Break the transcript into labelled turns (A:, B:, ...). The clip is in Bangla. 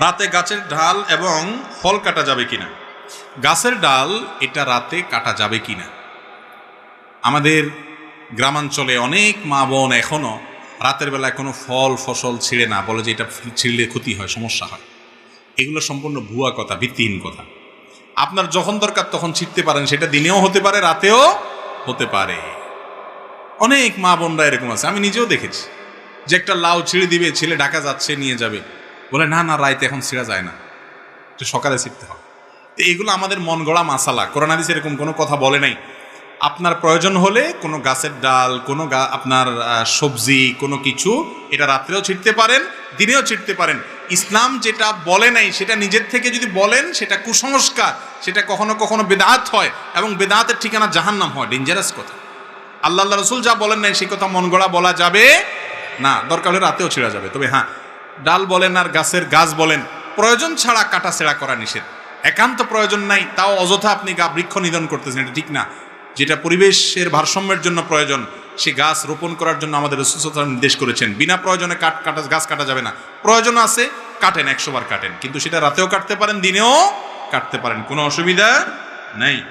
A: রাতে গাছের ডাল এবং ফল কাটা যাবে কিনা? গাছের ডাল এটা রাতে কাটা যাবে কিনা? আমাদের গ্রামাঞ্চলে অনেক মা বোন এখনও রাতের বেলায় কোনো ফল, ফসল ছিঁড়ে না, বলে যে এটা ছিঁড়লে ক্ষতি হয়, সমস্যা হয়। এগুলো সম্পূর্ণ ভুয়া কথা, ভিত্তিহীন কথা। আপনার যখন দরকার তখন ছিঁড়তে পারেন, সেটা দিনেও হতে পারে, রাতেও হতে পারে। অনেক মা বোনরা এরকম আছে, আমি নিজেও দেখেছি। যে একটা লাউ ছিঁড়ে দিবে, ছেলে ঢাকা যাচ্ছে, নিয়ে যাবে। বলে, না না, রাইতে এখন ছিঁড়া যায় না। তো সকালে ছিঁড়তে হবে। তো এগুলো আমাদের মন গড়া মাসালা। কোরআন হাদিস এরকম কোনো কথা বলে নাই। আপনার প্রয়োজন হলে কোনো গাছের ডাল, কোনো গা- আপনার সবজি, কোনো কিছু, এটা রাত্রেও ছিটতে পারেন, দিনেও ছিটতে পারেন। ইসলাম যেটা বলে নাই, সেটা নিজের থেকে যদি বলেন, সেটা কুসংস্কার। সেটা কখনো কখনো বেদাত হয় এবং বেদাতের ঠিকানা জাহান্নাম হয়। ডেঞ্জারাস কথা। আল্লাহ রসুল যা বলেন নাই, সেই কথা মন গড়া বলা যাবে না। দরকার হলে রাতেও ছেড়া যাবে। তবে হ্যাঁ ডাল বলেন আর গাছের গাছ বলেন, প্রয়োজন ছাড়া কাটা ছেঁড়া করা নিষেধ। একান্ত প্রয়োজন নাই, তাও অযথা আপনি গা বৃক্ষ নিধন করতেছেন, এটা ঠিক না। যেটা পরিবেশের ভারসাম্যের জন্য প্রয়োজন, সে গাছ রোপণ করার জন্য আমাদের রসুলতা নির্দেশ করেছেন। বিনা প্রয়োজনে কাট, কাটা, গাছ কাটা যাবে না। প্রয়োজন আছে, কাটেন একশোবার কাটেন। কিন্তু সেটা রাতেও কাটতে পারেন, দিনেও কাটতে পারেন। কোনো অসুবিধা নেই।